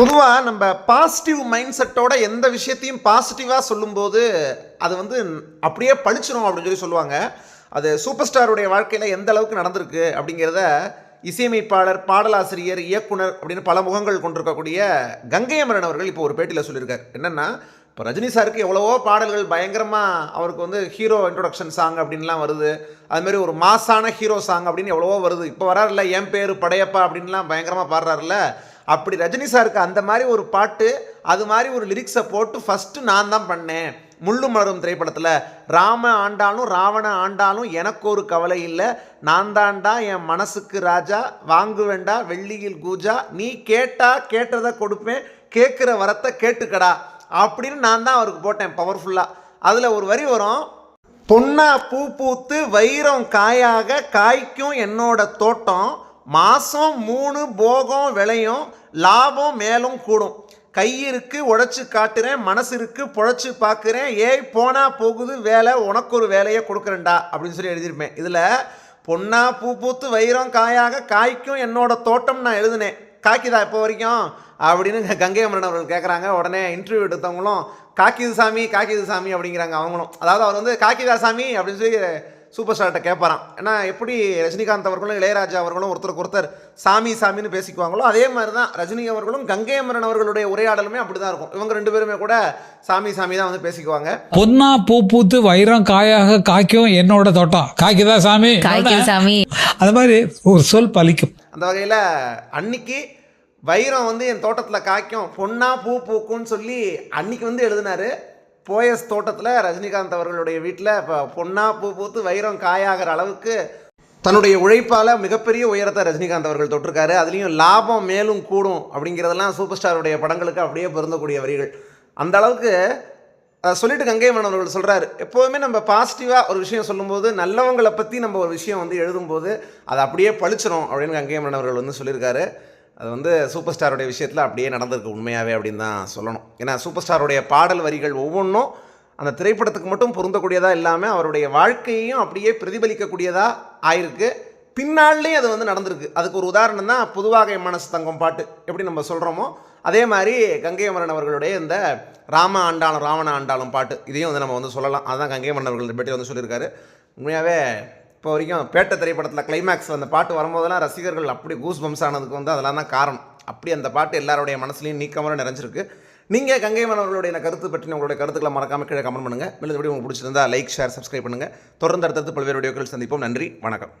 பொதுவாக நம்ம positive mind செட்டோட எந்த விஷயத்தையும் பாசிட்டிவாக சொல்லும்போது அது வந்து அப்படியே பளிச்சிடும் அப்படின்னு சொல்லி சொல்லுவாங்க. அது சூப்பர் ஸ்டாருடைய வாழ்க்கையில் எந்த அளவுக்கு நடந்திருக்கு அப்படிங்கிறத இசையமைப்பாளர் பாடலாசிரியர் இயக்குனர் அப்படின்னு பல முகங்கள் கொண்டிருக்கக்கூடிய கங்கை அமரன் அவர்கள் இப்போ ஒரு பேட்டியில் சொல்லியிருக்காரு. என்னென்னா இப்போ ரஜினி சாருக்கு எவ்வளவோ பாடல்கள் பயங்கரமாக அவருக்கு வந்து ஹீரோ இன்ட்ரொடக்ஷன் சாங் அப்படின்லாம் வருது. அதுமாரி ஒரு மாசான ஹீரோ சாங் அப்படின்னு எவ்வளவோ வருது. இப்போ வராருல்ல என் பேர் படையப்பா அப்படின்லாம் பயங்கரமாக பாடுறாருல்ல. அப்படி ரஜினி சாருக்கு அந்த மாதிரி ஒரு பாட்டு அது மாதிரி ஒரு லிரிக்ஸை போட்டு ஃபஸ்ட்டு நான் தான் பண்ணேன். முள்ளு மலரும் திரைப்படத்தில் ராம ஆண்டாலும் ராவண ஆண்டாலும் எனக்கு ஒரு கவலை இல்லை. நான் தாண்டா என் மனசுக்கு ராஜா வாங்குவேண்டா வெள்ளியில் கூஜா நீ கேட்டா கேட்டதை கொடுப்பேன் கேட்குற வரத்தை கேட்டுக்கடா அப்படின்னு நான் தான் அவருக்கு போட்டேன் பவர்ஃபுல்லாக அதில் ஒரு வரி வரும் பொன்னா பூ பூத்து வைரம் காயாக காய்க்கும் என்னோட தோட்டம் மாதம் மூணு போகம் விளையும் லாபம் மேலும் கூடும். கை இருக்கு உழைச்சி காட்டுறேன் மனசு இருக்கு பொழைச்சி பார்க்குறேன் ஏய் போனா போகுது வேலை உனக்கு ஒரு வேலையை கொடுக்குறேன்டா அப்படின்னு சொல்லி எழுதியிருப்பேன். இதில் பொன்னா பூ பூத்து வைரம் காயாக காய்க்கும் என்னோட தோட்டம் நான் எழுதினேன். காக்கிதா இப்போ வரைக்கும்? அப்படின்னு கங்கை அமரன் அவர்கள் கேட்குறாங்க உடனே இன்டர்வியூ எடுத்தவங்களும் காக்கிது சாமி காக்கிது சாமி அப்படிங்கிறாங்க அவங்களும். அதாவது அவர் வந்து காக்கிதா சாமி அப்படின்னு சொல்லி சூப்பர் ஸ்டார்கிட்ட கேட்பாராம் ஏன்னா எப்படி ரஜினிகாந்த் அவர்களும் இளையராஜா அவர்களும் ஒருத்தருக்கு ஒருத்தர் சாமி சாமின்னு பேசிக்குவாங்களோ அதே மாதிரி தான் ரஜினி அவர்களும் கங்கை அமரன் அவர்களுடைய உரையாடலுமே அப்படி தான் இருக்கும். இவங்க ரெண்டு பேருமே கூட சாமி சாமி தான் வந்து பேசிக்குவாங்க. பொன்னா பூ பூத்து வைரம் காயாக காய்க்கும் என்னோட தோட்டம். காய்க்குதா சாமி? சாமி. அது மாதிரி ஒரு சொல் பலிக்கும். அந்த வகையில் அன்னைக்கு வைரம் வந்து என் தோட்டத்தில் காய்க்கும். பொன்னா பூ பூக்கும்னு சொல்லி அன்னைக்கு வந்து எழுதினாரு. போயஸ் தோட்டத்தில் ரஜினிகாந்த் அவர்களுடைய வீட்டில் இப்போ பொன்னா பூ பூத்து வைரம் காயாகிற அளவுக்கு தன்னுடைய உழைப்பால் மிகப்பெரிய உயரத்தை ரஜினிகாந்த் அவர்கள் தொட்டிருக்காரு. அதுலேயும் லாபம் மேலும் கூடும் அப்படிங்கிறதெல்லாம் சூப்பர் ஸ்டாருடைய படங்களுக்கு அப்படியே பொருந்தக்கூடிய வரிகள். அந்த அளவுக்கு அதை சொல்லிட்டு கங்கை மன்னன் அவர்கள் சொல்கிறாரு எப்போதுமே நம்ம பாசிட்டிவாக ஒரு விஷயம் சொல்லும்போது நல்லவங்களை பற்றி நம்ம ஒரு விஷயம் வந்து எழுதும்போது அது அப்படியே பளிச்சிரும் அப்படின்னு கங்கை மன்னன் அவர்கள் வந்து சொல்லியிருக்காரு. அது வந்து சூப்பர் ஸ்டாருடைய விஷயத்தில் அப்படியே நடந்திருக்கு உண்மையாகவே அப்படின்னு தான் சொல்லணும். ஏன்னா சூப்பர் ஸ்டாருடைய பாடல் வரிகள் ஒவ்வொன்றும் அந்த திரைப்படத்துக்கு மட்டும் பொருந்தக்கூடியதாக இல்லாமல் அவருடைய வாழ்க்கையையும் அப்படியே பிரதிபலிக்கக்கூடியதாக ஆயிருக்கு. பின்னாள்லேயும் அது வந்து நடந்திருக்கு. அதுக்கு ஒரு உதாரணம் தான் பொதுவாக மனசு தங்கம் பாட்டு. எப்படி நம்ம சொல்கிறோமோ அதே மாதிரி கங்கை அமரன் அவர்களுடைய இந்த ராம ஆண்டாளும் ராவண ஆண்டாளும் பாட்டு. இதையும் வந்து நம்ம வந்து சொல்லலாம். அதுதான் கங்கை அமரன் அவர்கள் பற்றி வந்து சொல்லியிருக்காரு. உண்மையாகவே இப்போ வரைக்கும் பேட்ட திரைப்படத்தில் கிளைமேக்ஸ் அந்த பாட்டு வரும்போதெல்லாம் ரசிகர்கள் அப்படி கூஸ் பம்ஸ் ஆனதுக்கு வந்து அதெல்லாம் தான் காரணம். அப்படி அந்த பாட்டு எல்லாருடைய மனசுலையும் நீக்கமாக நிறைஞ்சிருக்கு. நீங்கள் கங்கை மனவர்களுடைய கருத்து பற்றி உங்களுடைய கருத்துக்களை மறக்காமல் கீழே கமெண்ட் பண்ணுங்கள் மேலும் உங்களுக்கு பிடிச்சிருந்தா லைக் ஷேர் சப்ஸ்கிரைப் பண்ணுங்கள் தொடர்ந்து அடுத்தடுத்து பல்வேறு வீடியோக்கள் சந்திப்போம். நன்றி வணக்கம்.